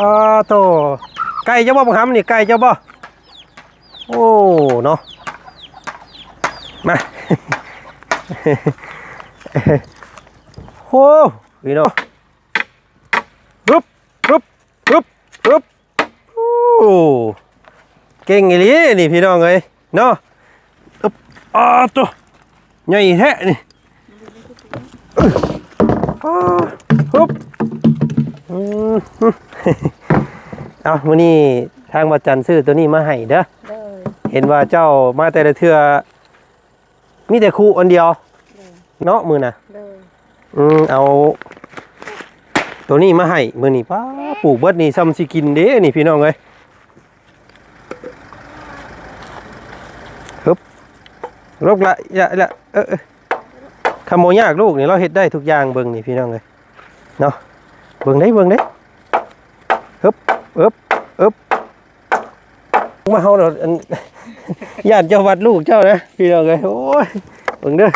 อ้าโตไก่เจ้าบ่บังคับนี่ไก่เจ้าบ่โอ้เนาะมาโอ้พี่น้องปึ๊บปึ๊บปึ๊บปึ๊บโอ้เก่งอีหลีนี่พี่น้องเอ้ยเนาะอึ๊บอ้าโตใหญ่แท้นี่อ้าปึ๊บ เอาวันนี้ทางบัจันซื้อตัวนี้มาให้เด้อเลยเห็นว่าเจ้ามาแต่ละเทือมีแต่คู่อันเดียว เนาะมือน่ะเลยอืมเอา ตัวนี้มาให้มือนี่ป้าปลูกเบิดนี่ซ้ำสิกินเด้นี่พี่น้องเอ้ยฮึบลกละอย่าละเออเออขโมยยากลูกนี่เราเฮ็ดได้ทุกอย่างเบิ่งนี่พี่น้องเอ้ยเนาะ เบิ่งได้เบิ่งได้ฮึบฮึบฮึบมาเฮาเนาะอันญาติเจ้าวัดลูกเจ้านะพี่น้องเอ้ยโอ้ยเบิ่งเด้อ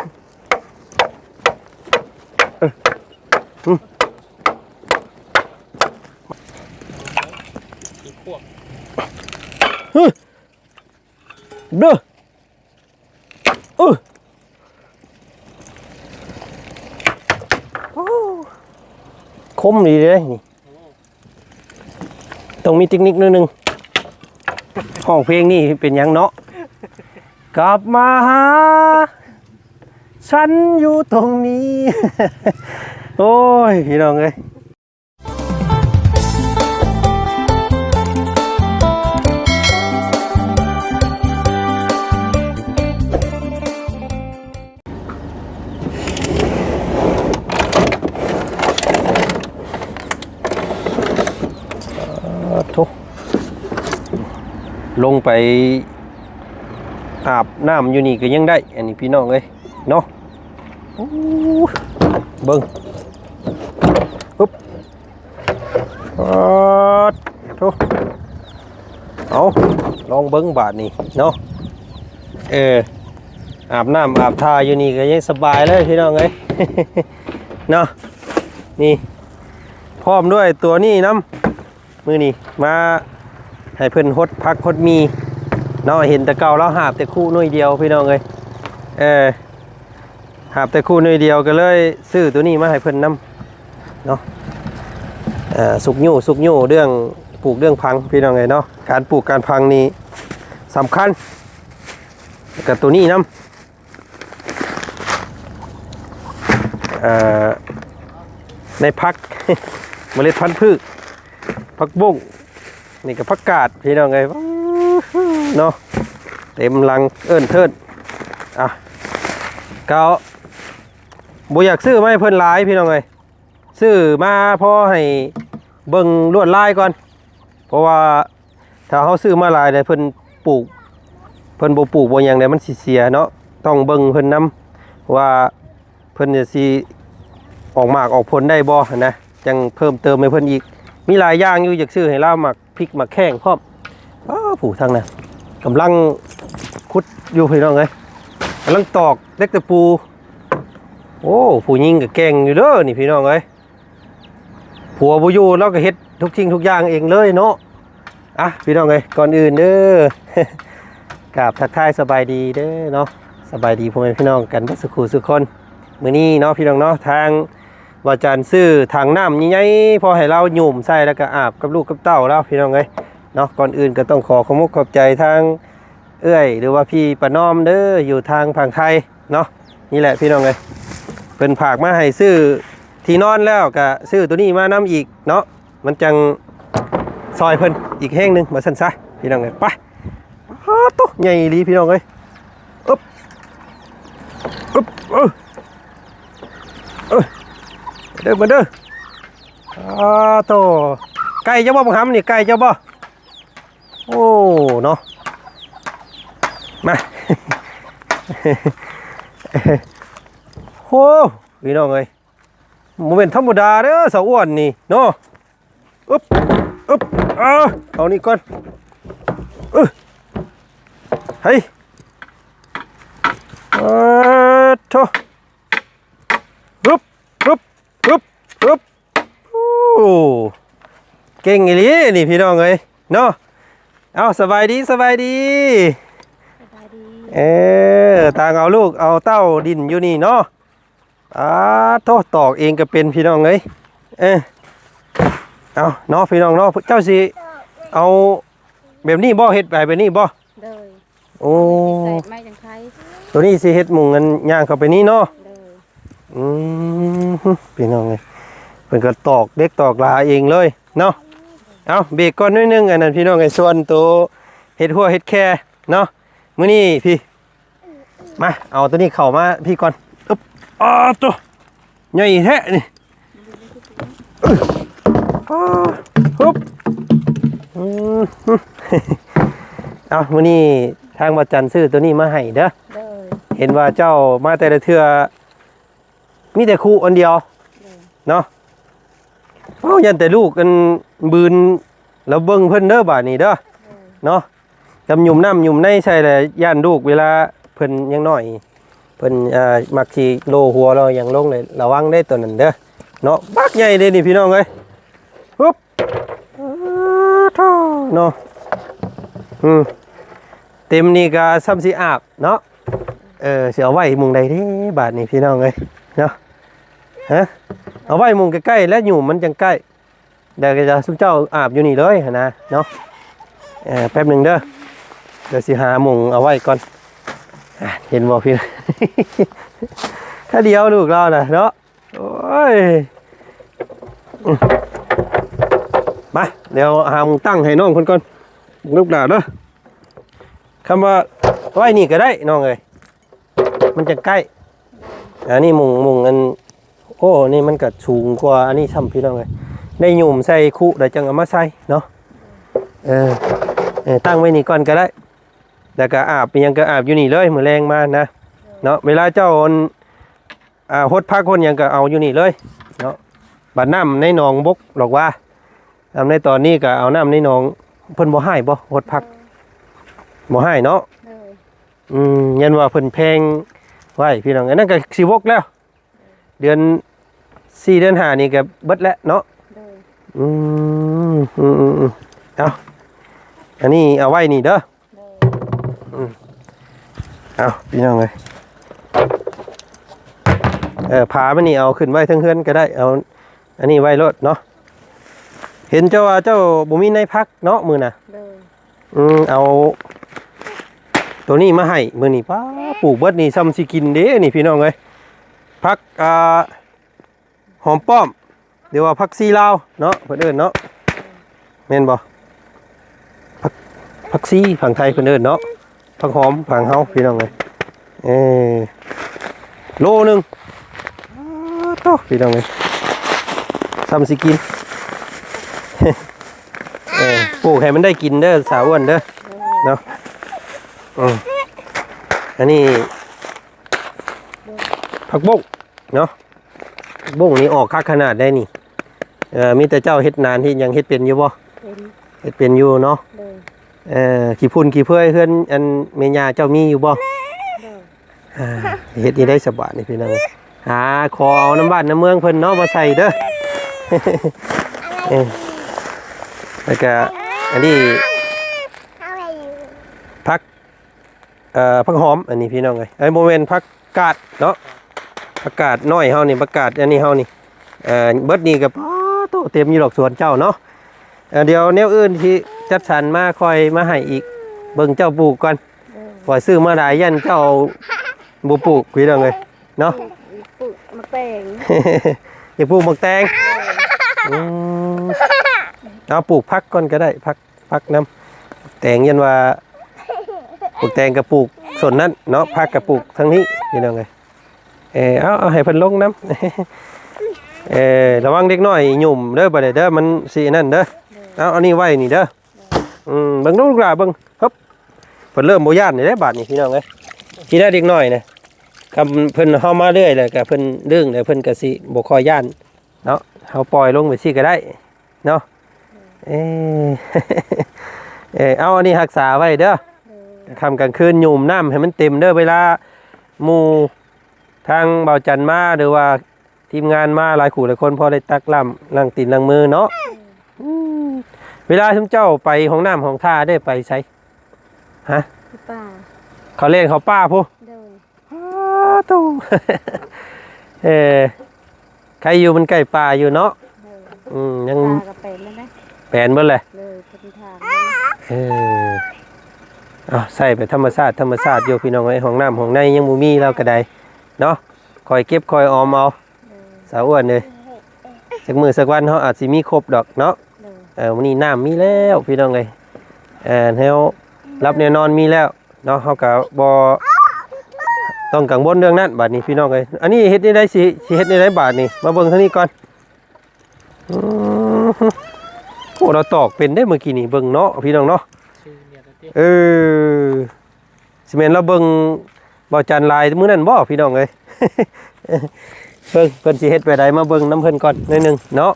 เด้อเออโอ้ คมดีเลยนี่ต้องมีเทคนิคนิดนึงห้องเพลงนี่เป็นยังเนาะกลับมาหาฉันอยู่ตรงนี้ โอ้ย พี่น้องเอ้ย ลงไปอาบน้ำอยู่นี่ก็ยังได้ อันนี้พี่น้องเลยเนาะเบิ้งปึ๊บอทุกเอาลองเบิ้งบาทนี่เนาะเอออาบน้ำอาบทาอยู่นี่ก็ยังสบายเลยพี่น้องเลยเนาะนี่พร้อมด้วยตัวนี้น้ำมือนี่มา ให้เพิ่อนฮดพักฮดมีเนาะเห็นแต่เก่าแล้วหาบแต่คู่หน่วยเดียวพี่น้องเลยเออหาบแต่คู่หน่วยเดียวก็เลยซื้อตัวนี้มาให้เพิ่อนนํเนาะเออสุกยู่สุกยู่เรื่องปลูกเรื่องพังพี่น้องเลยเนาะการปลูกการพังนี่สำคัญกับตัวนี้นํเออในพักเมล็ดพันธุ์พืชผักบุ้ง นี่ก็ผักกาดพี่น้องไงเนาะเต็มลังเอิ้นเทิดอะเก็บ่อยากซื้อไมาให้เพิ่นหลายพี่น้องไงซื้อมาพอให้เบิ่งลวดลายก่อน เพราะว่าถ้าเขาซื้อมาหลายได้เพิ่นปลูกเพิ่นบ่ปลูกบ่หยังได้มันสิเสียเนาะต้องเบิ่งเพิ่นนํว่าเพิ่นจะสิออกมากออกผลได้บ่นะจังเพิ่มเติมให้เพิ่นอีก มีหลายอย่างอยู่อยากซื้อให้เล่าหมักพริกหมักแข้งพร้อมอ้าวผู้ทางน่ะกำลังขุดอยู่พี่น้องเอ้ยกำลังตอกเล็กตะปู โอ้ผู้ยิงกับแกงอยู่เด้อนี่พี่น้องเอ้ยผัวบ่อยู่เราก็เฮ็ดทุกสิ่งทุกอย่างเองเลยเนาะอะพี่น้องเอ้ยก่อนอื่นเด้อกราบทักทายสบายดีเด้อเนาะสบายดีพ่อแม่พี่น้องกันเบ่สุขสุขคนมื้อนี้เนาะพี่น้องเนาะทาง ว่าจานซื้อทางน้ำใหญ่ๆพอให้เราหยุ่มใส่แล้วก็อาบกับลูกกับเต้าแล้วพี่น้องเอ้ยเนาะก่อนอื่นก็ต้องขอขอบคุณขอบใจทางเอื้อย หรือว่าพี่ประนอมเด้ออยู่ทางฝั่งไทยเนาะนี่แหละพี่น้องเอ้ยเป็นผากมาให้ซื้อที่นอนแล้วก็ซื้อตัวนี้มานํอีกเนาะมันจังซอยเพิ่นอีกแห้งหนึ่งมาสั่นซะพี่น้องเอ้ยไปอ้าตุ๊ใหญ่ลีพี่น้องเอ้ยอึ๊บอึ๊บเออเออ เด้อมาเด้ออ้าโตไก่เจ้าบ่บังคับนี่ไก่เจ้าบ่โอ้เนาะมาโอ้พี่น้องเอ้ยโมเมนธรรมดาเด้อสาวอ้วนนี่เนาะอึ๊บอึ๊บเอาเอานี่ก่อนเออเฮ้ยเออโถ ปึ๊บปึ๊บปึ๊บปึ๊บโอ้เก่งอีหลีนี่พี่น้องเอ้ยเนาะเอาสบายดีสบายดีสบายดีเออต่างเอาลูกเอาเต้าดินอยู่นี่เนาะอ่าโทษตอกเองก็เป็นพี่น้องเอ้ยเออเอาเนาะพี่น้องเนาะเจ้าสิเอาแบบนี้บ่เฮ็ดไปแบบนี้บ่เลยโอ้ใส่ไม้จังไคร้ตัวนี้สิเฮ็ดหมุงกันย่างเข้าไปนี่เนาะเลย อืมพี่น้องเอ้ยเพิ่นก็ตอกเด็กตอกลาเองเลยเนาะเอาเบรกก่อนนิดนึงอันนั้นพี่น้องไอ้ส่วนตัวเฮ็ดหัวเฮ็ดแค่เนาะมื้อนี้พี่มาเอาตัวนี้เข้ามาพี่ก่อนอึ๊บอ้าตัวใหญ่แท้นี่อึ๊บอ้าฮึบอืมเอามื้อนี้ทางบัดจันทร์ซื้อตัวนี้มาให้เด้อเลยเห็นว่าเจ้ามาแต่ละเทือ มีแต่ครูอันเดียวเนาะเอ้ายันแต่ลูกกันบืนแล้วเบิ่งเพิ่นเด้อบาดนี้เด้อเนาะกำยุ่มน้ำยุ่มในใช่เลยย่านลูกเวลาเพิ่นยังน้อยเพิ่นเอ่อมักสิโลหัวเราอย่างลงเลยระวังได้ตัวนั้นเด้อเนาะบักใหญ่เด้นี่พี่น้องเอ้ยปุ๊บอ้าวโธ่เนาะอืมเต็มนี่ก็ซ้ำสิอาบเนาะเออสิเอาไว้หมุงใดเด้บาดนี้พี่น้องเอ้ย เนาะฮะเอาไว้มุงใกล้ๆและอยู่มันจังใกล้เดี๋ยวจะสุเจ้าอาบอยู่นี่เลยนะเนาะแป๊บหนึ่งเด้อเดี๋ยวสิหามุงเอาไว้ก่อนอเห็นบ่พี่ถ้าเดียวลูกเราน่ะเนาะโอ้ยมาเดี๋ยวหามุงตั้งให้น้องคนก่อนลูกหลานเด้อคำว่าไว้นี่ก็ได้น้องเอ้ยมันจะใกล้ อันนี้หมุงหมุงอันโอ้นี่มันก็สูงกว่าอันนี้ซ้ำพี่น้องเอ้ยได้หยุ่มใส่คุได้จังเอามาใส่เนาะเออเออตั้งไว้นี่ก่อนก็ได้แล้วก็อาบอิหยังก็อาบอยู่นี่เลยมือแรงมานะเนาะเวลาเจ้าอ่อนอ่าหดพักคนหยังก็เอาอยู่นี่เลยเนาะบัดน้ำในหนองบกหรอกว่าน้ำในตอนนี้ก็เอาน้ำในหนองเพิ่นบ่ให้บ่หดพักบ่ให้เนาะเลยอืมยันว่าเพิ่นแพง ไว้พี่น้องอันนั้นก็สิวกแล้ว เดือนสี่เดือนห้านี่ก็เบิดแล้วเนาะเลยอืมอืมอืมอืมเอาอันนี้เอาไว้นี่เด้อเลยเอาพี่น้องเลยเออผามันนี่เอาขึ้นไว้ทั้งเฮือนก็ได้เอา อันนี้ไว้รถเนาะเห็นเจ้าว่าเจ้าบุมีในพักเนาะมือน่ะเลยอืมเอา ตัวนี้มาให้มือนี่ป้าปลูกเบิดนี่ซ้ำสิกินเด้นี่พี่น้องเลยพักอ่าหอมป้อม เดี๋ยวว่าพักซีลาวเนาะเพิ่นเอิ้นเนาะแม่นบ่พักพักซีฝั่งไทยเพิ่นเอิ้นเนาะพักหอมฝั่งเฮาพี่น้องเลยเออโลหนึงโตพี่น้องเลยซ้ำสิกินเออปลูกให้มันได้กินเด้อสาวอ้วนเด้อเนาะ อืมอันนี้ผักบุ้งเนาะผักบุ้งนี่ออกคักขนาดได้นี่เอ่อมีแต่เจ้าเฮ็ดนานที่ยังเฮ็ดเป็นอยู่บ่เป็นเฮ็ดเป็นอยู่เนาะเลยเอ่อขี้พุ่นขี้เพื่อยเฮือนอันเมญาเจ้ามีอยู่บ่เลยอ่าเฮ็ดนี่ได้สบายนี่พี่น้องหาขอเอาน้ำบ้านน้ำเมืองเพิ่นเนาะมาใส่เด้อเออแล้วก็อันนี้ พัก เอ่อพักหอมอันนี้พี่น้องเอ้ยไอ้โมเมนพักกาดเนาะผักกาดน้อยเฮานี่ผักกาดอันนี้เฮานี่เอ่อเบิดนี่ก็ป้าโตเต็มอยู่ดอกสวนเจ้าเนาะเอ่อเดี๋ยวแนวอื่นที่จัดสรรมาคอยมาให้อีกเบิ่งเจ้าปลูกก่อนเลยปล่อยซื้อมาได้ยันเจ้าบ่ปลูกพี่น้องเอ้ยเนาะปลูกมะแตงอย่าปลูกหมกแตงอืมเอาปลูกพักก่อนก็ได้พักพักน้ำแตงยันว่า ปลูกแตงกับปลูกส่วนนั้นเนาะพักกับปลูกทั้งนี้พี่น้องเลยเออเอาเอาให้เพิ่นลงน้ำเออระวังเด็กน้อยหยุ่มเด้อบ่ได้เด้อมันสินั่นเด้อเอาอันนี้ไว้นี่เด้ออืมเบิ่งลูกหลาเบิ่งฮึบเพิ่นเริ่มบ่ย่านนี่เด้บาดนี้พี่น้องเอ้ยที่ได้เด็กน้อยนะคำเพิ่นเฮามาเรื่อยแล้วก็เพิ่นเรื่องแล้วเพิ่นก็สิบ่ค่อยย่านเนาะเฮาปล่อยลงไปสิก็ได้เนาะเออเออเอาอันนี้รักษาไว้เด้อ ค่ำกลางคืนหยุ่มน้ำให้มันเต็มเด้อเวลาหมู่ทางเบาจันมาหรือว่าทีมงานมาหลายขู่หลายคนพอได้ตักล่ำล้างตีนล้างมือเนาะอืมเวลาทุกเจ้าไปห้องน้ำห้องท่าได้ไปใช้ฮะที่ป่าเขาเล่นเขาป้าผู้โดยอ้าตู้เออใครอยู่มันใกล้ป่าอยู่เนาะโดยอืมยังตากับเป็นแล้วนะแปลนเบิ่เลยเลยเป็นทาง เออเอาใส่ไปธรรมชาติธรรมชาติอยู่พี่น้องไอ้ยห้องน้ำห้องในยังบ่มีแล้วก็ได้เนาะคอยเก็บคอยออมเอาเลยสาวอ้วนเลยสักมือสักวันเขาอาจสิมีครบดอกเนาะเลยเออวันนี้น้ำมีแล้วพี่น้องเลยเออเฮารับแน่นอนมีแล้วเนาะเขาก็บ่ต้องกังวลเรื่องนั้นบาดนี้พี่น้องเลยอันนี้เฮ็ดนี่ได้สิสิเฮ็ดนี่ได้บาดนี้มาเบิ่งเท่านี้ก่อนอืมโอ้เราตอกเป็นได้เมื่อกี้นี่เบิ่งเนาะพี่น้องเนาะชื่อ เออสิแม่นเราเบิ่งบ่จันลายมื้อนั้นบ่พี่น้องเอ้ยเพิ่นเพิ่นสิเฮ็ดไปใดมาเบิ่งน้ำเพิ่นก่อนหน่อยหนึงเนาะ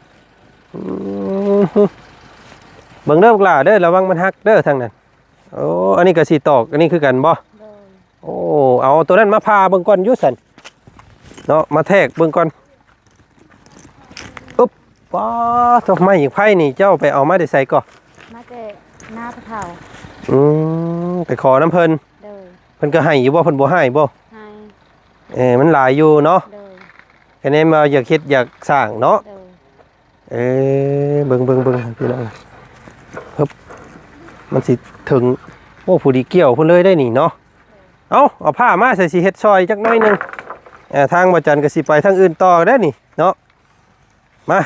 เบิ่งเด้อพวกหล่าเด้อระวังมันหักเด้อทางนั้นโอ้อันนี้ก็สิตอกอันนี้คือกันบ่โอ้เอาตัวนั้นมาพาเบิ่งก่อนอยู่ซั่นเนาะมาแทกเบิ่งก่อนอุ๊บป้าทำไมอีกไผนี่เจ้าไปเอามาได้ใส่ก่อมาแต่หน้าพระเฒ่า อืมไปขอน้ำเพิ่นโดยเพิ่นก็ให้อยู่บ่เพิ่นบ่ให้บ่ให้เออมันหลายอยู่เนาะโดยแค่นี้มาอยากคิดอยากสร้างเนาะโดยเออเบิ่งเบิ่งเบิ่งพี่น้องฮึบมันสิถึงโอ้ผู้ดีเกี่ยวเพิ่นเลยได้นี่เนาะเอาเอาผ้ามาใส่สิเฮ็ดซอยจักหน่อยหนึงเออทางบ่จันก็สิไปทางอื่นต่อได้นี่เนาะมา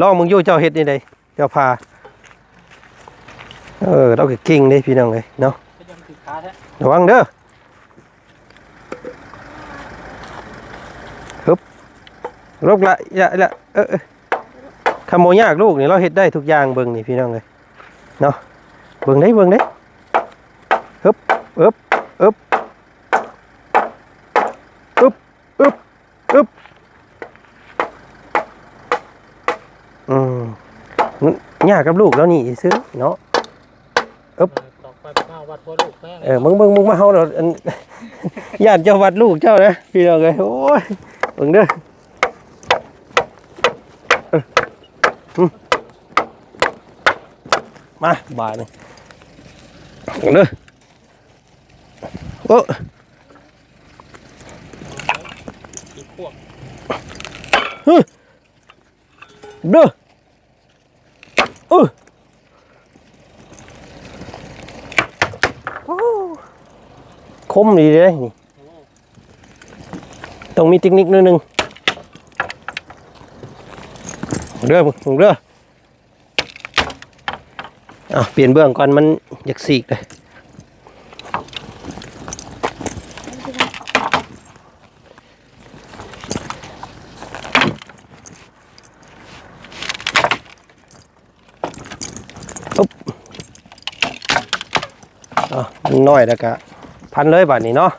ลองมึงอยู่เจ้าเฮ็ดนี่ได้เจ้าพา เออเราก็เก่งเด้พี่น้องเอ้ยเนาะระวังเด้อฮึบลูกละอย่าละเออเออขโมยยากลูกนี่เราเฮ็ดได้ทุกอย่างเบิ่งนี่พี่น้องเลยเนาะเบิ่งได้เบิ่งได้ฮึบอึบอึบอึบอึบอึบอืมยากกับลูกแล้วนี่ซื้อเนาะ ออตอกไปไปหน้าวัดพ่อลูกแม่งเออมึงมึงมึงมาเฮาเราอันญาติเจ้าวัดลูกเจ้านะพี่น้องเอ้ยโอ้ยเบิ่งเด้อเอออืมมาบาดนี่เบิ่งเด้อโอ้ อีกพวก เด้อเออโอ้ค มดีเลยนี่ต้องมีเทคนิคนิดนึงเด้องเด้ออะเปลี่ยนเบื้องก่อนมันอยากสีกเลยอุ๊บอะนน้อยแล้วก็ พันเลยบาทนี้เนาะ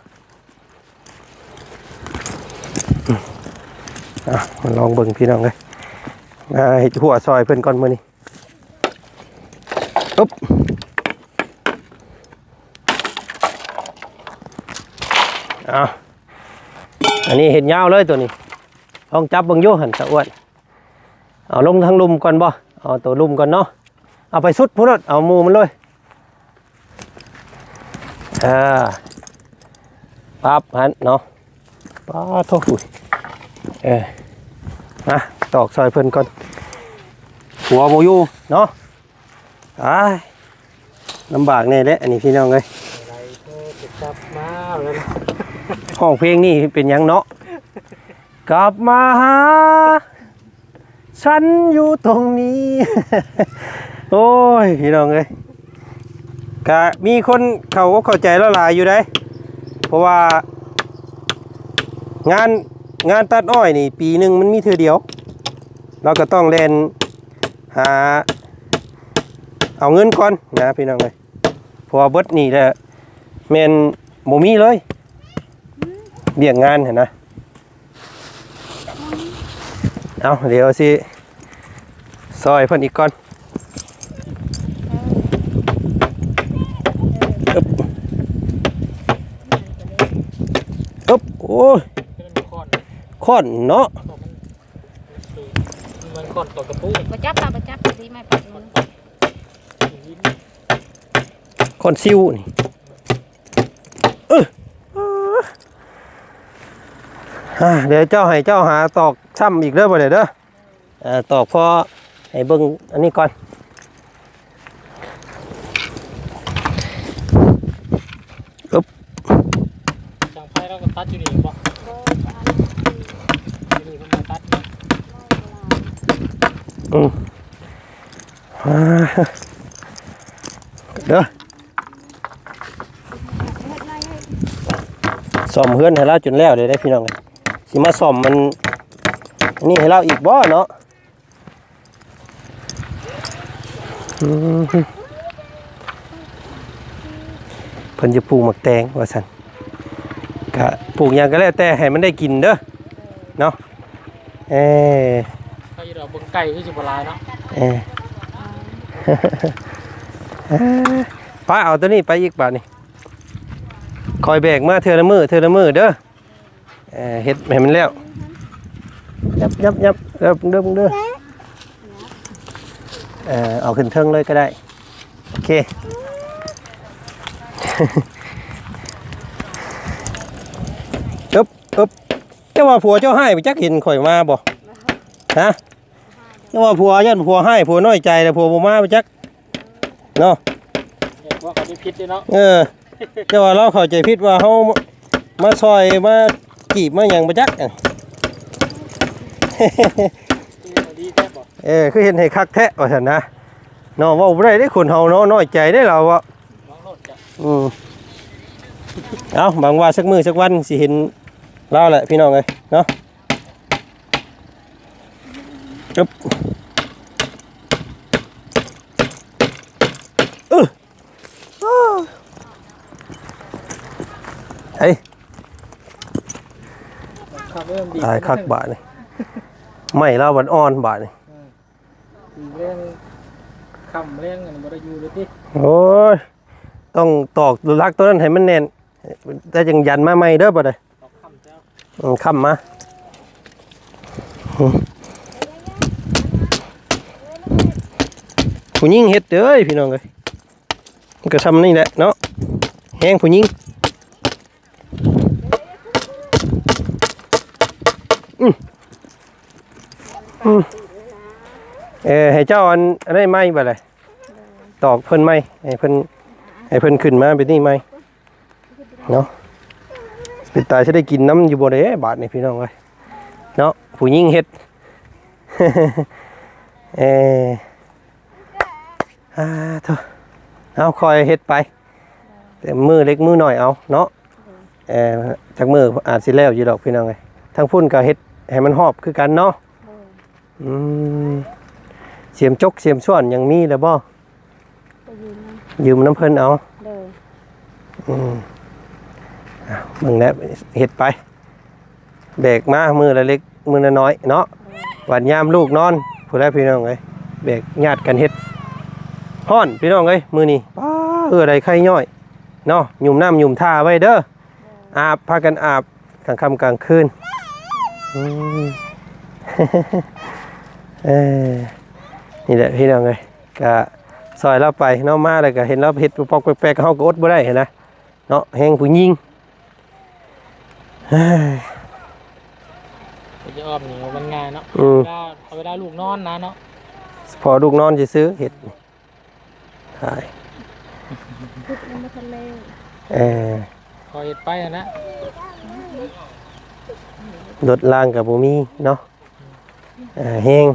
อะมาลองเบิ่งพี่น้องเลยมาให้หัวซอยเพิ่อนก่อนมือนี้อุ๊บเอาอันนี้เห็นยาวเลยตัวนี้ลองจับเบิ่งโยหันตะอ้วนเอาลงทางลุมก่อนบ่เอาตัวลุมก่อนเนาะเอาไปสุดพุ่นเอามูมันเลย อ่าปั๊บหันเนาะป้าโทษเออนะตอกซอยเพิ่นก่อน หัวโมยูเนาะอ้ายลำบากแน่เด้อันนี้พี่น้องเลยอะไรเธอติดจับมาแล้วนะห้องเพลงนี่เป็นหยังเนาะ กลับมาหา ฉันอยู่ตรงนี้ โอ้ย พี่น้องเลย กะมีคนเขาก็เข้าใจล้วหลายอยู่ได้ เพราะว่า งานงานตัดอ้อยนี่ ปีหนึ่งมันมีเธอเดียว เราก็ต้องเล่นหา เอาเงินก่อนนะพี่น้องเลยพราะว่าเบิดนี่แหละแมนโมมีเลยเบี่ยงงานเห็นนะเอาเดี๋ยวสิซอยเพิ่นอีกก่อน ยข้อนเนาะมันข้อนตกกระปูประจับตาประจับสีม่ปัข้อนซิวนี่เออเดี๋ยวเจ้าให้เจ้าหาตอกซ้ำอีกเด้อบ่เด้เด้อตอกพอให้เบิ่งอันนี้ก่อน ซ่อมเฮือนให้เราจนแล้วเลยได้อพี่น้องเอ้ยสิมาซ่อมมันอันนี่ให้เราอีกบ่เนาะอืมเพิ่นจะปลูกหมักแตงว่าซั่นก็ปลูกหยังก็แล้วแต่ให้มันได้กินเด้อเนาะเอ้ก็อยู่ดอกเบิ่งไก่คือสิบ่หลายเนาะเออป้าเอาตัวนี้ไปอีกบาทนี่ คอยแบกมาเทือละมือเทือละมือเด้อเออเฮ็ดให้มันแล้วยับยับยับเด้อเด้อเด้อเออเอาขึ้นเทิงเลยก็ได้ โอเค อึ๊บอึ๊บเจ้าว่าผัวเจ้าให้ไปจักเห็นข่อยมาบ่ฮะเจ้าว่าผัวยันผัวให้ผัวน้อยใจแต่ผัวบ่มาไปจักเนาะ เห็นว่าเขาได้พิษด้วยเนาะ เออ เจ้าว่าเราเข้าใจผิดว่าเฮามาซอยมาจีบมาหยังบ่จักอะดีแท้บ่เออคือเห็นให้คักแท้ว่าซั่นนะเนาะเว้าบ่ได้เด้คนเฮาเนาะน้อยใจได้เราอะน้องโลดจ้ะอืมเอาบางว่าสักมื้อสักวันสิเห็นเราแหละพี่น้องเอ้ยเนาะอึ๊บอื้ออ้าวเฮ้ย ครับเริ่มดี ตายคักบาทนี่ไม่เล่าวันอ่อนบาทนี่ดีเรื่องคำเรื่องอันบ่ได้อยู่เลยติโอ้ยต้องตอกลักตัวนั้นให้มันแน่นแต่ยังยันมาไม่เด้อบ่ได้ตอกคำเจ้าอืมค้ำมาอืมผู้หญิงเฮ็ดเด้อพี่น้องเอ้ยมันก็ทำนี่แหละเนาะแห้งผู้หญิง เออให้เจ้าอันอันนี้ไม่บ่เลยตอกเพิ่นไหมให้เพิ่นให้เพิ่นขึ้นมาเป็นนี่ไหมเนาะปิดตาจะได้กินน้ำอยู่บ่ได้บาทนี่พี่น้องเอ้ยเนาะผู้หญิงเฮ็ดเอออ่าเถอะเอาคอยเฮ็ดไปแต่มือเล็กมือหน่อยเอาเนาะเออจากมืออาจสิแล้วอยู่ดอกพี่น้องเอ้ยทั้งพุ่นก็เฮ็ดให้มันหอบคือกันเนาะ อืมเสียมจกเสียมส่วนยังมีแล้วบ่ไปยืนนะยืมน้ำเพิ่นเอาโดยอืมอะมึงแล้วเฮ็ดไป แบกมามือละเล็กมือละน้อยเนาะวันยามลูกนอนผู้ใดพี่น้องเอ้ยแบกญาติกันเฮ็ดฮ้อนพี่น้องเอ้ยมื้อนี้ป้าเออใดไข่ย่อยเนาะหยุ่มน้ำหยุ่มท่าไว้เด้ออาบพากันอาบกลางค่ำกลางคืนอืม เออนี่แหละพี่น้องเอ้ยก็ซอยเราไปเนาะมาแล้วก็เห็นเราเฮ็ดปอกๆแปลกๆเฮาก็อดบ่ได้เห็นนะเนาะแฮงผู้หญิงเฮ้ยจะอ้อมนี่มันง่ายเนาะอืมเวลาเอาเวลาลูกนอนนะเนาะพอลูกนอนจะซื้อเห็ดนี่ขายพุดมันมาทะเลเออพอเฮ็ดไปอะนะรถล่างกับบูมีเนาะเออแห้ง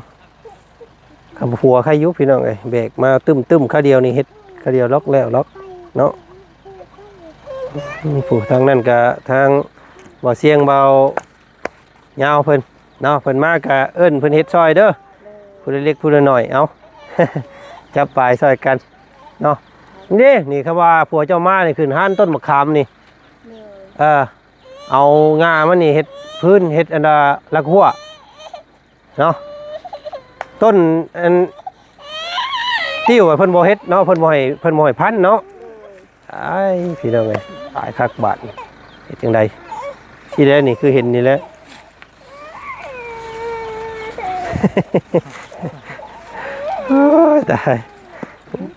ขับหัวใครอยุพี่น้องเอ้ยเบรกมาตึมตึมข้าเดียวนี่เฮ็ดข้าเดียวล็อกแล้วล็อกเนาะมีผู้ทางนั้นกับทางบ่อเสียงเบายาวเพิ่นเนาะเพิ่นมากกะเอิ้นเพิ่นเฮ็ดซอยเด้อผู้เล็กๆผู้น้อยๆเอาจับปลายซอยกันเนาะนี่นี่คำว่าผัวเจ้ามานี่ขึ้นห้านต้นมะขามนี่เลยเออเอางามันนี่เฮ็ดพื้นเฮ็ดอันดาลักหัวเนาะ ต้นอันติ้วอะเพิ่นบ่เฮ็ดเนาะเพิ่นบ่ให้เพิ่นบ่ให้พันเนาะไอ้ายพี่น้องเอ้ยตายคักบาดนี่เฮ็ดจังไดที่แรกนี่คือเห็นนี่แหละโอ้ยตาย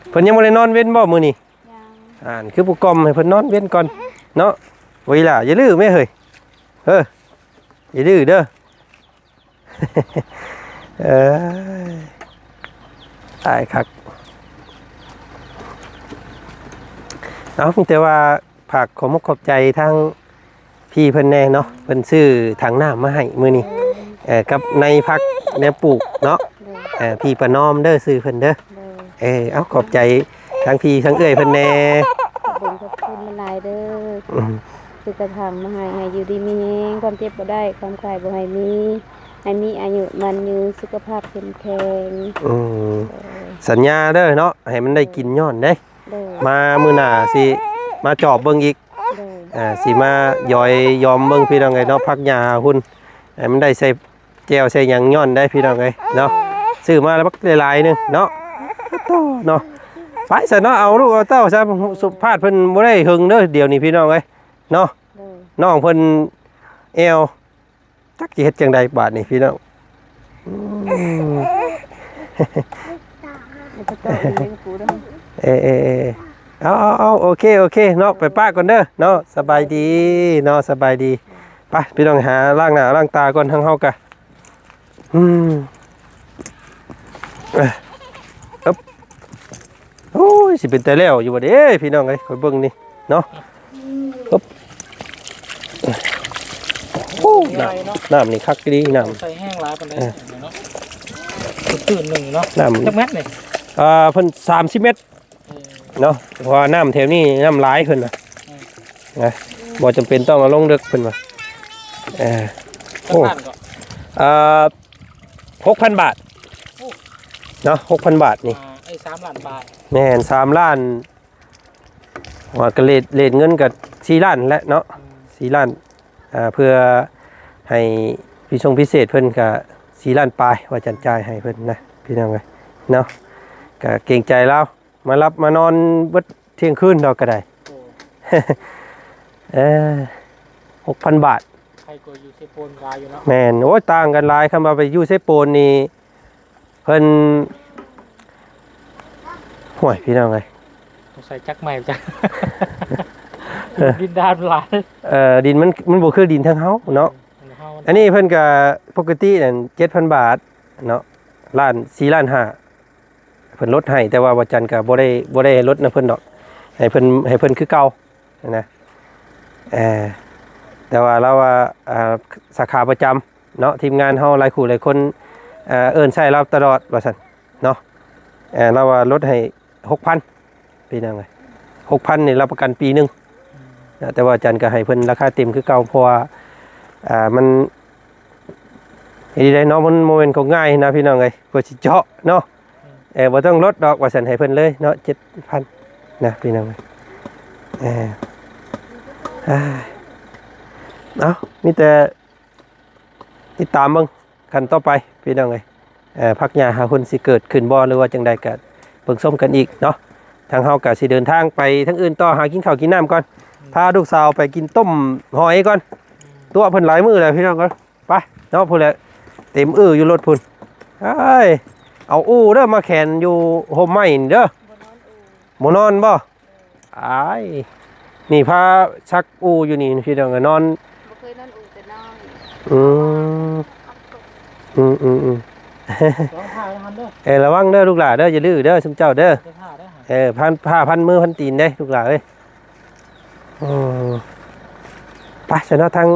เพิ่นยังบ่ได้นอนเว้นบ่มื้อนี้ยังอ่านคือผู้กอมให้เพิ่นนอนเว้นก่อนเนาะไว้ล่ะอย่าลืมแม่เฮ้ยเอออย่าดื้อเด้อ เออตายคักเอามีแต่ว่าผักขอมกขอบใจทั้งพี่เพิ่นแน่เนาะเพิ่นซื้อถังน้ำมาให้มื้อนี้เออกับในพักแนวปลูกเนาะโดยเออพี่ประนอมเด้อซื้อเพิ่นเด้อโดยเออเอาขอบใจทั้งพี่ทั้งเอ้ยเพิ่นแน่ขอบคุณขอบคุณมาหลายเด้ออืมคือกระทำมาให้ให้อยู่ดีมีแรงความเจ็บบ่ได้ความคลายบ่ให้มี ให้มีอายุมันยืนสุขภาพเข้มแข็งอืมสัญญาเด้อเนาะให้มันได้กินย้อนเด้ โดยมามื้อหน้าสิมาจอบเบิ่งอีกโดยอ่าสิมายอยยอมเบิ่งพี่น้องไงเนาะพักยาหุ่นให้มันได้ใส่แก้วใส่หยังย้อนได้พี่น้องไงเนาะซื้อมาแล้วบักหลายๆหนึงเนาะโตเนาะไปซะเนาะเอาลูกเอาเต้าซะสุภาพเพิ่นบ่ได้หึงเด้อเดี๋ยวนี้พี่น้องเอ้ยเนาะ โดยน้องเพิ่นแอว จักสิเฮ็ดจังใดบาดนี้พี่น้องอืมแล้วก็ต่ออีกเลยกูเด้อเออเออเออเอาเอาเอาโอเคโอเคเนาะไปป้าก่อนเด้อเนาะสบายดีเนาะสบายดีไปพี่น้องหาล้างหน้าล้างตาก่อนทั้งเฮากะอืมเอ้ยอึ๊บโอ้ยสิเป็นแต่แล้วอยู่บ่เด้พี่น้องเอ้ยคอยเบิ่งนี่เนาะอึ๊บ โอ้มีน้อะไรเนาะำน้ำนี่คักดีน้ำใส่แห้งหลายปานใดเนาะตื่นหนึ่งเนาะน้ำจักแม็ดนี่อ่าเพิ่น30เมตรเออเนาะเพราะว่าน้ำแถวนี้น้ำหลายเพิ่นน่ะอืมนะบ่จำเป็นต้องเอาลงลึกเพิ่นว่าเออจักบ้านก็เอ่อ6,000บาทโอ้เนาะ6,000บาทนี่อ่าไอ้3ล้านบาทแม่น3ล้านว่าก็เลทเลทเงินก็4ล้านแหละเนาะอืม4ล้านอ่า เพื่อให้พี่ชงพิเศษเพิ่นก็4ล้านปลายว่าจันจ่ายให้เพิ่นนะพี่น้องเอ้ยเนาะก็เกรงใจเรามารับมานอนเบิดเที่ยงคืนดอกก็ได้โอ้เออ6,000บาทใครก็อยู่เซโปนลายอยู่เนาะแม่นโอ้ยต่างกันหลายคำว่าไปอยู่เซโปนนี่เพิ่นห่วยพี่น้องเลยต้องใส่จักใหม่จัก ดินดานหลายเอ่อดินมันมันบ่คือดินทางเฮาเนาะมันเฮาอันนี้เพิ่นก็ปกตินั่น7,000 บาทเนาะล้าน4ล้าน5เพิ่นลดให้แต่ว่าบ่จันก็บ่ได้บ่ได้ลดนะเพิ่นดอกให้เพิ่นให้เพิ่นคือเก่านะเออแต่ว่าเราว่าอ่าสาขาประจำเนาะทีมงานเฮาหลายคู่หลายคนเอ่อเอิ้นใช้เราตลอดว่าซั่นเนาะเออเราว่าลดให้6,000ปีหนึงไง6,000นี่รับประกันปีหนึง นะแต่ว่าอาจันก็ให้เพิ่นราคาเต็มคือเก่าเพราะว่าอ่ามันเฮ็ดได้เนาะมันโมเมนต์ก็ง่ายนะพี่น้องเอ้ยก็สิเจาะเนาะเออบ่ต้องลดดอกว่าซั่นให้เพิ่นเลยเนาะ7,000นนะพี่น้องเออเอ้ยเอามีแต่ติดตามเบิ่งกันต่อไปพี่น้องเอ้ยเออพักยาหาคนสิเกิดขึ้นบ่หรือว่าจังใดก็เบิ่งส้มกันอีกเนาะทางเฮาก็สิเดินทางไปทั้งอื่นต่อหากินข้าวกินน้ำก่อน พาลูกสาวไปกินต้มหอยก่อน ตัวเพิ่นหลายมื้อแล้วพี่น้องก่อนไปเนาะพุ่นแหละเต็มอื้ออยู่รถพุ่นเอ้ยเอาอู้เด้อมาแขวนอยู่โฮมไม้นี่เด้อหมอนอนบ่อายนี่พาชักอูอยู่นี่พี่น้องก็นอนบ่เคยนอนอู่แต่น้อยอืมอืมอืมอืมร้องผ้าให้มันเด้อเออระวังเด้อลูกหลานเด้ออย่าลือเด้อซุมเจ้าเด้อเสื้อผ้าได้อหาเออพันผ้าพันมือพันตีนเด้ลูกหลานเอ้ย อืมไปฉันเอาทาง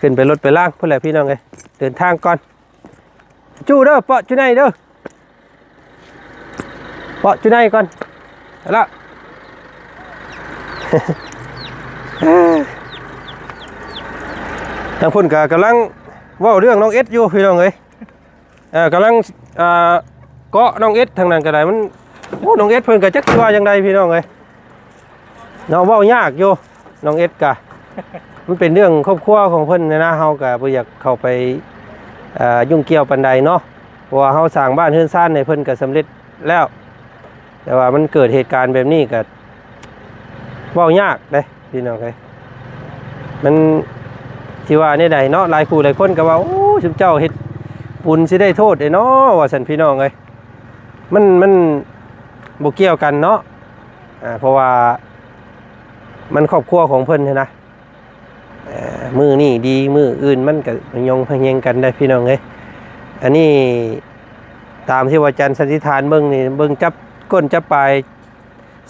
ขึ้นไปรถไปล่างเพื่อแหละพี่น้องเอ้ยเดินทางก่อน จู้เด้อเปาะจูไหนเด้อเปาะจูไหนก่อนเอาละทางพุ่นก็กำลังเว่าเรื่องน้องเอสอยู่พี่น้องเอ้ยเอ่อกำลังอ่าเกาะน้องเอสทางนั้นก็ได้มันโอ้น้องเอสเพิ่นก็จักสิว่าจังไดพี่น้องเอ้ยเนาะเว้ายากอยู่น้องเอสกะมันเป็นเรื่องครอบครัวของเพิ่นนะนะเฮาก็บ่อยากเข้าไปอ่ายุ่งเกี่ยวปานใดเนาะเพราะว่าเฮาสร้างบ้านเฮือนซ่านให้เพิ่นก็สำเร็จแล้ว แต่ว่ามันเกิดเหตุการณ์แบบนี้ก็เว้ายากเด้พี่น้องเอ้ยมันที่ว่าเนี่ยใดเนาะหลายคู่หลายคนก็ว่าโอ้ชุมเจ้าเฮ็ดบุญสิได้โทษเด้เนาะว่าสันพี่น้องเอ้ยมันมันบ่เกี่ยวกันเนาะอ่าเพราะว่า มันครอบครัวของเพิ่นใช่นะมือนี่ดีมืออื่นมันก็ยงพะเยงกันได้พี่น้องเอ้ยอันนี้ตามที่ว่าจารย์สันติฐานเบิ่งนี่เบิ่งจับก้นจับปลาย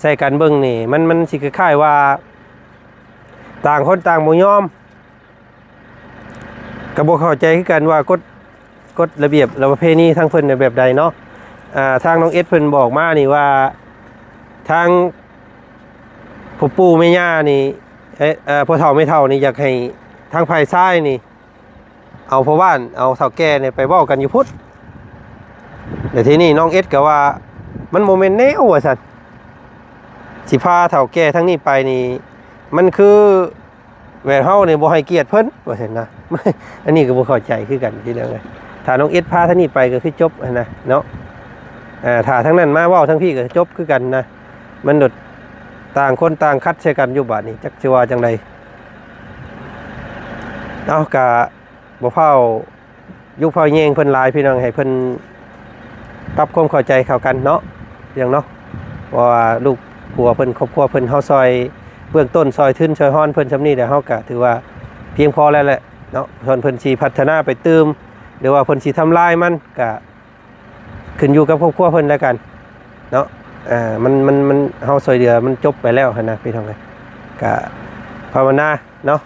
ใส่กันเบิ่งนี่ มันมันสิคล้ายว่า ต่างคนต่างบ่ยอมก็บ่เข้าใจคือกันว่ากฎกฎระเบียบระประเพณีทางเพิ่นในแบบใดเนาะอ่าทางน้องเอสเพิ่นบอกมานี่ว่าทาง พ่อปู่แม่ย่านี่เอ้ยเอ่อพ่อเฒ่าแม่เฒ่านี่อยากให้ทางภายซ้ายนี่ เอาพ่อบ้านเอาเฒ่าแก่เนี่ยไปเว้ากันอยู่พุทธแต่ทีนี้น้องเอสก็ว่า มันโมเมนต์แนวว่าซั่นสิพาเฒ่าแก่ทั้งนี้ไปนี่ มันคือแหวนเฮาเนี่ยบ่ให้เกียรติเพิ่นว่าซั่นนะ อันนี้ก็บ่เข้าใจคือกันที่เรื่องเลยถ้าน้องเอ็ดพาท่านนี้ไปก็คือจบนนะเนาะอ่าถ้าทั้งนั้นมาเว้าทั้งพี่ก็จบคือกันนะมันดด ต่างคนต่างคัดใช้กันอยู่บัดนี้จักสิว่าจังไดเอากะบ่เฝ้ายุคเฝ้าแยงเพิ่นลายพี่น้องให้เพิ่นปรับความเข้าใจเข้ากันเนาะเรื่องเนาะเพราะว่าลูกผัวเพิ่นครอบครัวเพิ่นเฮาซอยเบื้องต้นซอยทึ้นซอยฮ้อนเพิ่นชำนี้แต่เฮาก็ถือว่าเพียงพอแล้วแหละเนาะส่วนเพิ่นสิพัฒนาไปเติมหรือว่าเพิ่นสิทำลายมันก็ขึ้นอยู่กับครอบครัวเพิ่นแล้วกันเนาะ อ่ามันมันมันเฮาซอยเดือมันจบไปแล้วนะพี่น้องเอ้ยก็ภาวนาเนาะ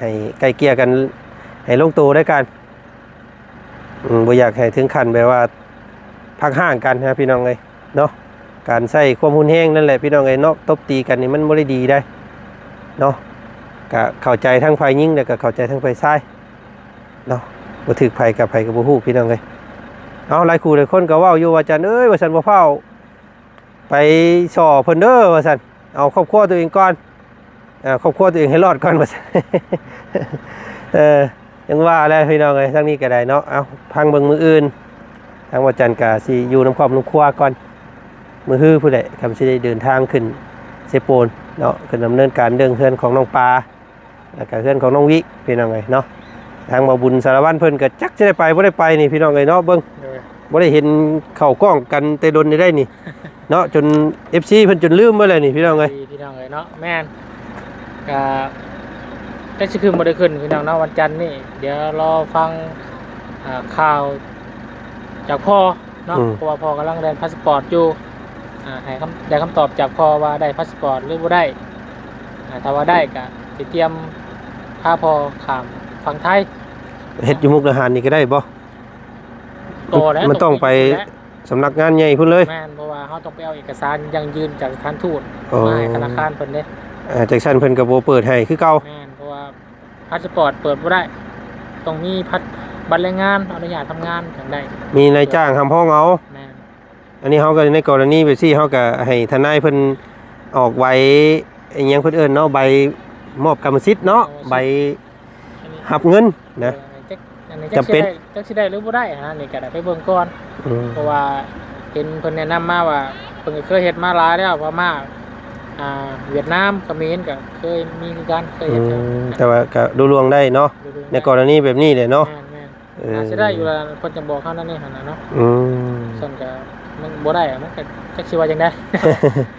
ให้ใกล้เกียกัน ให้ลงตัวด้วยกันบ่อยากให้ถึงขั้นแบบว่าพักห่างกันนะพี่น้องเอ้ยเนาะการใส่ความหุนแห้งนั่นแหละพี่น้องไอ้เนาะตบตีกันนี่มันไม่ได้ดีได้เนาะก็เข้าใจทั้งฝ่ายยิงแต่ก็เข้าใจทั้งฝ่ายซ้ายเนาะบ่ถึกภัยกับภัยกับบ่ฮู้พี่น้องเอ้ยเอาหลายคู่หลายคนก็เว้าอยู่ว่าจันเอ้ยว่าซั่นบ่เฝ้า ไปส่อเพิ่นเด้อว่าซั่นเอาครอบครัวตัวเองก่อนอ่าครอบครัวตัวเองให้รอดก่อนว่าซั่นเออยังว่าแล้วพี่น้องเอ้ยทั้งนี้ก็ได้เนาะเอาพังเบิ่งมืออื่นทางว่าจันก็สิอยู่น้ำครอบน้ำครัวก่อนมือฮื้อผู้ใดคำสิได้เดินทางขึ้นเซโปนเนาะขึ้นดำเนินการเรื่องเฮือนของน้องปลาแล้วก็เฮือนของน้องวิพี่น้องไงเนาะทางมาบุญสารวัตรเพิ่นก็จักจะได้ไปบ่ได้ไปนี่พี่น้องไงเนาะเบิ่งโดยบ่ได้เห็นเข้ากล้องกันแต่ดนได้นี่ เนาะจน FC เพิ่นจนลืมไปเลยนี่พี่น้องไงดีพี่น้องเอ้ยเนาะแม่นก็ได้สิขึ้นบ่ได้ขึ้นพี่น้องเนาะวันจันทร์นี่เดี๋ยวรอฟังอ่าข่าวจากพ่อเนาะเพราะว่าพ่อกำลังเรียนพาสปอร์ตอยู่อ่าให้คำได้คำตอบจากพ่อว่าได้พาสปอร์ตหรือบ่ได้อ่าถ้าว่าได้ก็สิเตรียมพาพ่อข้ามฝั่งไทยเฮ็ดอยู่มุกดาหารนี่ก็ได้บ่ต่อแล้วมันต้องไปแล้ว สำนักงานใหญ่พุ่นเลย แม่นเพราะว่าเขาต้องไปเอาเอกสารยังยืนจากสถานทูตอ๋อ มาให้ธนาคารเพิ่นเด้อ่าจากชั้นเพิ่นก็บ่เปิดให้คือเก่าแม่นเพราะว่าพาสปอร์ตเปิดบ่ได้ต้องมีพัดบัตรแรงงานอนุญาตทำงานถึงได้มีนายจ้างทำห้องเอา แม่นอันนี้เขาก็ในกรณีไปซี่เขาก็ให้ทนายเพิ่นออกใบอหยังเพิ่นเอิ้นเนาะใบมอบกรรมสิทธิ์เนาะใบอันนี้หับเงินนะ เออจักอันนี้จำเป็นจักสิได้จักสิได้หรือบ่ได้ฮะนี่ก็ได้ไปเบิ่งก่อนอืม เพราะว่าเห็นเพิ่นแนะนำมาว่าเพิ่นก็เคยเฮ็ดมาหลายแล้วว่ามาอ่าเวียดนามเขมรก็เคยมีคือกันเคยอืเฮ็ดกันมแต่ว่าก็ดูลวงได้เนาะดูๆในกรณีแบบนี้เลยเนาะแม่นแม่นเออน่าสิได้อยู่แล้วเพิ่นจะบอกเขานั่นนี่หั่นน่ะเนาะอืมส่วนก็มันบ่ได้อะมันก็จักสิว่าจังได๋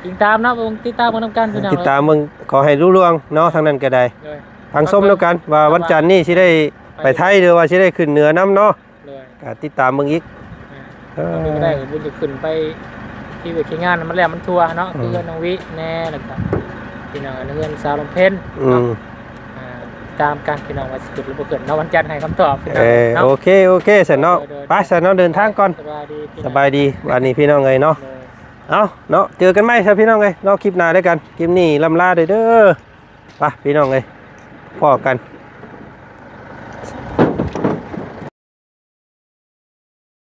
ติดตามเนาะเบิ่งติดตามกันนํกันพี่น้องติดตามมึงขอให้รู้ลวงเนาะทางนั้นก็ได้เลยทางส้มแล้วกันว่าวันจันทร์นี้สิได้ไปไทยหรือว่าสิได้ขึ้นเหนือน้ำเนาะเลยก็ติดตามมึงอีก เอเอาอไปก็ได้ก็บุญจะขึ้นไปที่เวทีงานมันแล้วมันทัวร์เนาะอืมคือเพื่อนน้องวิแน่แล้วก็พี่น้องเพื่อนสาวลำเพ็ญอืเนาะมอ่าตามการพี่น้องว่าสิขึ้นหรือบ่ขึ้นเนาะวันจันทร์ให้คำตอบพี่น้เอองอเนาะโอเคโอเคสันเนาะไปสันเนาะเดินทางก่อนสบายดีพี่สน้องบายดีวันนี้พี่น้องเอ้ยเนาะเลยเอาเนาะเจอกันไหมครับพี่น้องเอ้ยเนาะคลิปหน้าด้วยกันคลิปนี้ลำลาเด้อเด้อไปพี่น้องเอ้ยพอกัน